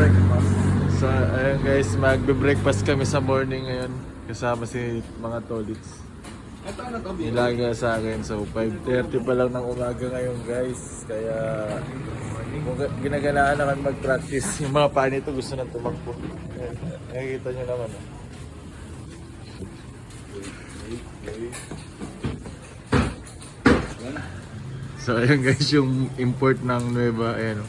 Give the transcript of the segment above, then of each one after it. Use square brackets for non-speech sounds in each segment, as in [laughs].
breakfast. So, ayun guys, magbe-breakfast kami sa morning ngayon. Kasama si mga tolits. Ito ano to? Nilaga sa akin. So, 5.30 pa lang ng umaga ngayon guys. Kaya, kung ga- ginaganaan naman mag-practice, yung mga pa nito gusto nang tumakbo. Nakikita nyo naman. oh. So, ayun guys, yung import ng Nueva, ayan. oh.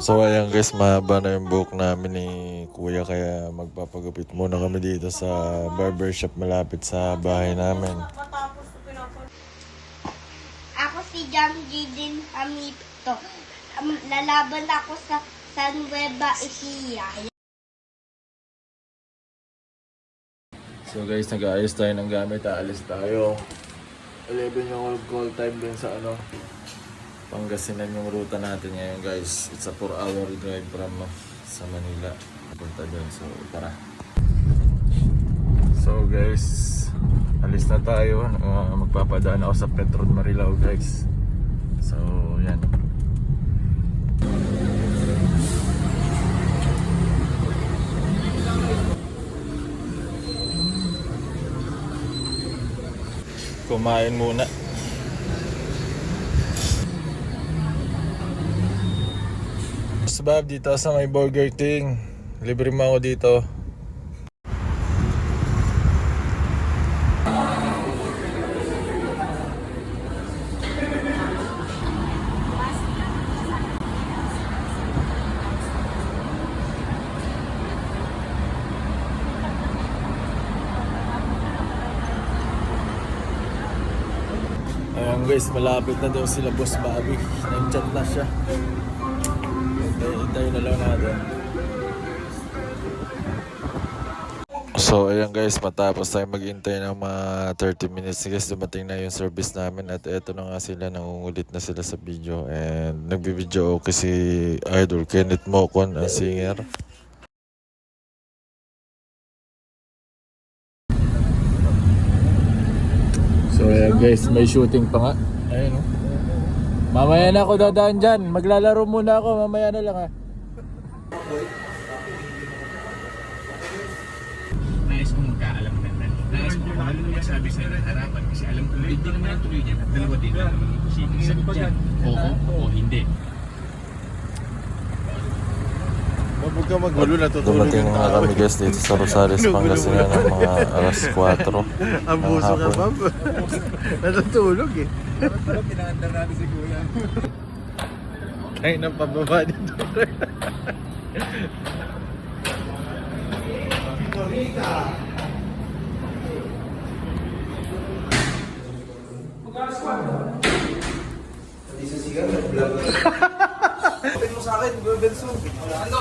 So ayan guys, mahaba na yung buhok namin ni Kuya kaya magpapagupit muna kami dito sa barbershop malapit sa bahay namin. Ako si Jam Jidin Hamito. Lalaban ako sa San Nueva Ecija. So guys, nag-aayos tayo ng gamit, aalis tayo. 11 yung call time din sa ano, Pangasinan yung ruta natin ngayon guys. It's a 4 hour drive from uh, sa Manila. Punta doon. So tara. So guys, alis na tayo. Uh, magpapadaan ako sa Petron Marilao guys. So yan. Kumain muna. Sabab dito sa may Burger King. Libre mo ako dito. Ayan guys, malapit na daw sila Boss Bobby. Nag-chat na siya. Okay, hintayin na lang natin. So ayan guys, matapos tayo maghintay ng mga 30 minutes guys, dumating na yung service namin at eto na nga sila, nangungulit na sila sa video and nagbibideo okay si Idol Kenneth Mocon, ang singer. So ayan guys, may shooting pa nga. Ayun oh. Mamaya na ako dadaan dyan. Maglalaro muna ako. Mamaya na lang ha. Nais kong magkaalam na nan. Nais ko kung ano masabi sa harapan kasi alam ko hindi naman ang tuloy niya. Dalawa din na naman. Sagot dyan. Oo o hindi. Huwag ka maggulo, natutulog Dumating yung na tao. kami guys dito sa Rosales, Pangasinan ng mga alas 4 [laughs] Ang ng buso ka, hapon. Bob. natutulog eh. Pero pinaandar natin si Kuya. Ay, [laughs] nang pababa dito. Sabihin mo sa akin, Benson. Ano?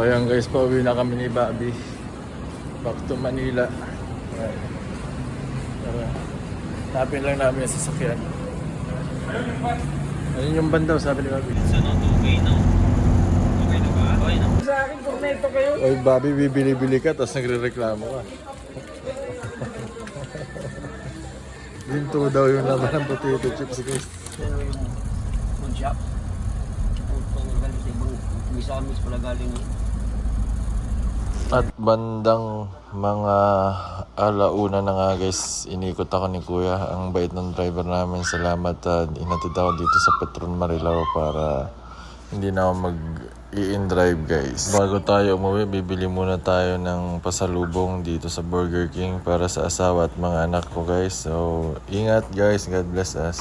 So ayan guys, pauwi na kami ni Bobby. Back to Manila. Tara. Tapin lang namin yung sasakyan. Ayun yung bandaw, sabi ni Bobby. Oy, Bobby, bibili-bili ka, tapos nagre-reklamo ka. [laughs] Yun to daw yung laman ng potato chips guys. food shop. Ang galing sa ibang misamis pala galing yun. At bandang mga alauna na nga guys, inikot ako ni kuya. Ang bait ng driver namin. Salamat at inatid ako dito sa Petron Marilao para hindi na ako mag i-in drive guys. Bago tayo umuwi, bibili muna tayo ng pasalubong dito sa Burger King para sa asawa at mga anak ko guys. So, ingat guys. God bless us.